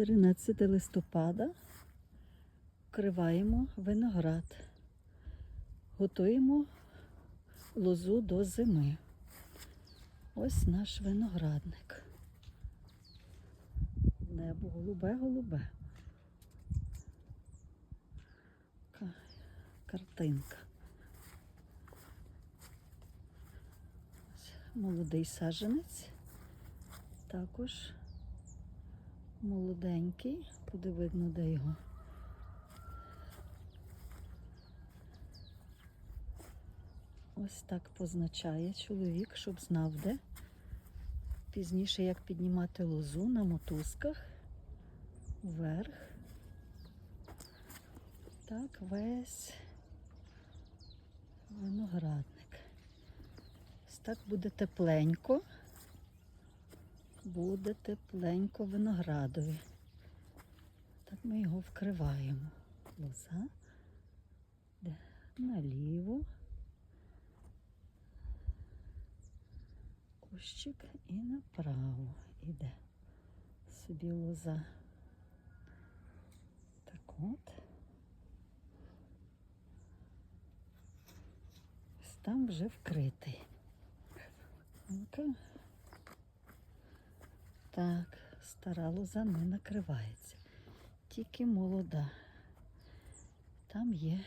13 листопада вкриваємо виноград. Готуємо лозу до зими. Ось наш виноградник. Небо голубе-голубе. Картинка. Ось Молодий саджанець. Також молоденький. Буде видно, де його. Ось так позначає чоловік, щоб знав, де. Пізніше, як піднімати лозу на мотузках вверх. Так, весь виноградник. Ось так буде тепленько. Буде тепленько виноградові. Так ми його вкриваємо. Лоза. Наліво. Кущик і направо іде собі лоза. Так от. Ось там вже вкритий. Так, стара лоза не накривається. Тільки молода. Там є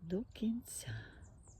до кінця.